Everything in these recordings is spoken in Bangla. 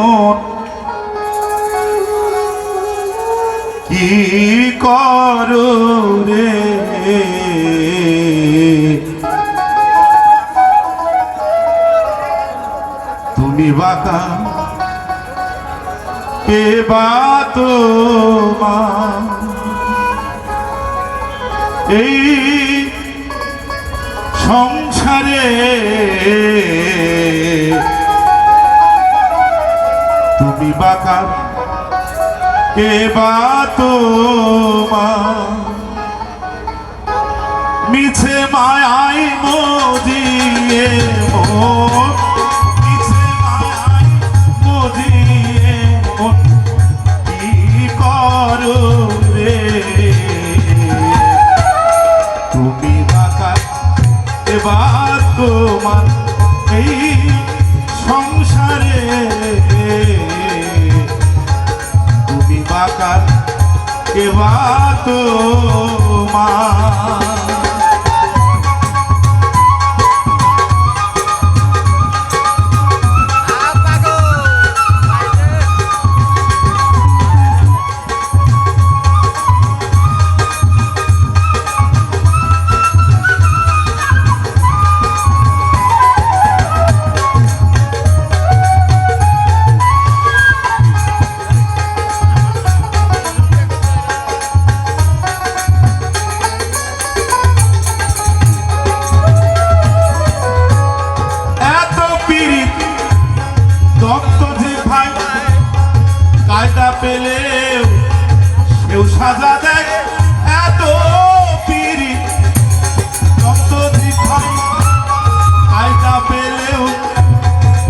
মন কি করো তুমি বাঁকা কে বা তোমার? এই সংসারে তুমি বাঁকা, কে বা তোমার? মিছে মায়াই মজিয়ে মন, মিছে মায়াই মজিয়ে মন, কি করো রে? তুমি বাঁকা এবার তোমার? এই সংসারে। তুমি বাকার কেবা তোমার? এত পেলেও সেও সাজা দেয় এত দত্ত যে পেলেও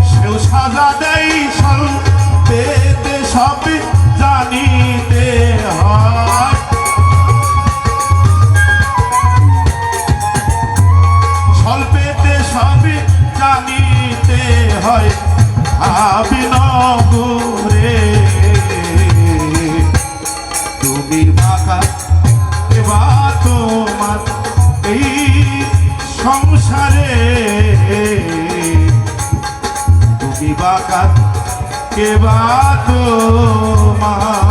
সেও সাজা দেয় সব জানিতে হয়। স্বল্পেতে সবই জানিতে হয়। আবিনগরে তুমি বাঁকা কেবা তোমার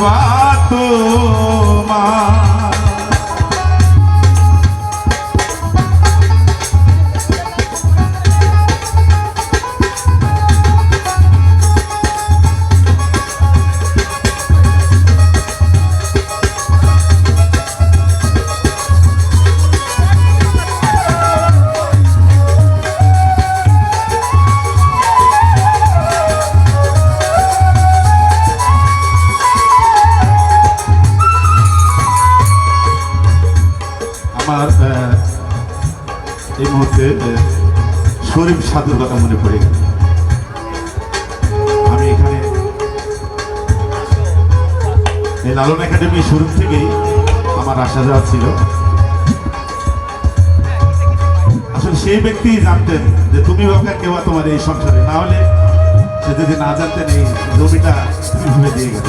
এবার তোমার আমার এই মুহূর্তে শরীফ সাধুর কথা মনে পড়ে। আমি এখানে এই লালন একাডেমি শুরু থেকেই আমার আসা যাওয়া ছিল, আসলে সেই ব্যক্তি জানতেন যে তুমি বাবা কেউ তোমার এই সংসারে, না হলে সে যদি না জানতেন এই জমিটা কীভাবে দিয়ে গেল।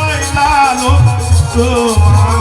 লালো তোমার।